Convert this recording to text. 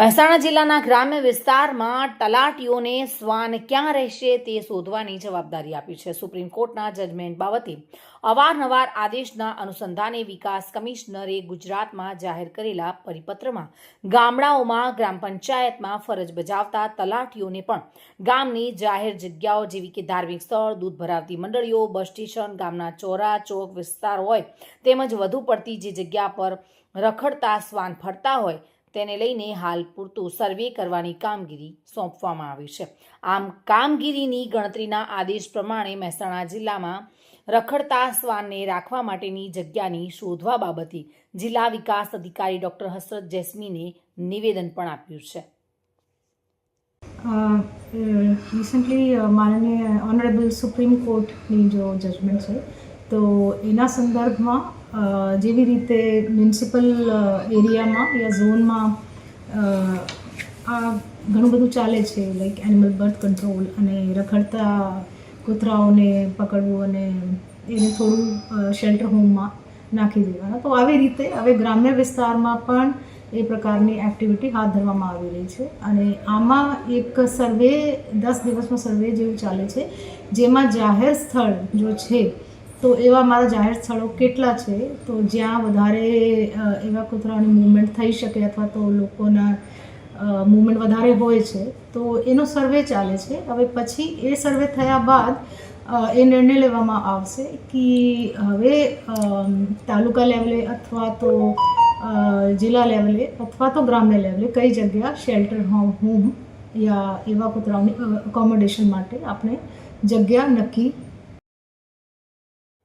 મહેસાણા જિલ્લાના ગ્રામ્ય વિસ્તારમાં તલાટીઓને શ્વાન ક્યાં રહેશે તે શોધવાની જવાબદારી આપી છે. સુપ્રીમ કોર્ટના જજમેન્ટ બાબતે અવારનવાર આદેશના અનુસંધાને વિકાસ કમિશનરે ગુજરાતમાં જાહેર કરેલા પરિપત્રમાં ગામડાઓમાં, ગ્રામ પંચાયતમાં ફરજ બજાવતા તલાટીઓને પણ ગામની જાહેર જગ્યાઓ જેવી કે ધાર્મિક સ્થળ, દૂધ ભરાવતી મંડળીઓ, બસ સ્ટેશન, ગામના ચોરા, ચોક વિસ્તાર હોય, તેમજ વધુ પડતી જે જગ્યા પર રખડતા, શ્વાન ફરતા હોય તેને લઈને હાલ પૂરતું સર્વે કરવાની કામગીરી સોંપવામાં આવી છે. આમ કામગીરીની ગણતરીના આદેશ પ્રમાણે મહેસાણા જિલ્લામાં રખડતા શ્વાનને રાખવા માટેની જગ્યાની શોધવા બાબતે જિલ્લા વિકાસ અધિકારી ડોક્ટર હસરત જેસ્મીને નિવેદન પણ આપ્યું છે. રિસન્ટલી માનનીય ઓનરેબલ સુપ્રીમ કોર્ટની જો જજમેન્ટ છે તો એના સંદર્ભમાં જેવી રીતે મ્યુનિસિપલ એરિયામાં યા ઝોનમાં આ ઘણું બધું ચાલે છે લાઈક એનિમલ બર્થ કંટ્રોલ અને રખડતા કૂતરાઓને પકડવું અને એને થોડું શેલ્ટર હોમમાં નાખી દેવાના. તો આવી રીતે હવે ગ્રામ્ય વિસ્તારમાં પણ એ પ્રકારની એક્ટિવિટી હાથ ધરવામાં આવી રહી છે. અને આમાં એક સર્વે દસ દિવસનો સર્વે જેવું ચાલે છે, જેમાં જાહેર સ્થળ જો છે તો એવા મારા જાહેર સ્થળો કેટલા છે? તો જ્યાં વધારે એવા કૂતરાઓની મૂવમેન્ટ થઈ શકે અથવા તો લોકોના મૂવમેન્ટ વધારે હોય છે. તો એનો સર્વે ચાલે છે. હવે પછી એ સર્વે થયા બાદ એ નિર્ણય લેવામાં આવશે કે હવે તાલુકા લેવલે અથવા તો જિલ્લા લેવલે અથવા તો ગ્રામ્ય લેવલે કઈ જગ્યા શેલ્ટર હોમ યા એવા કૂતરાઓની અકોમોડેશન માટે આપણે જગ્યા નક્કી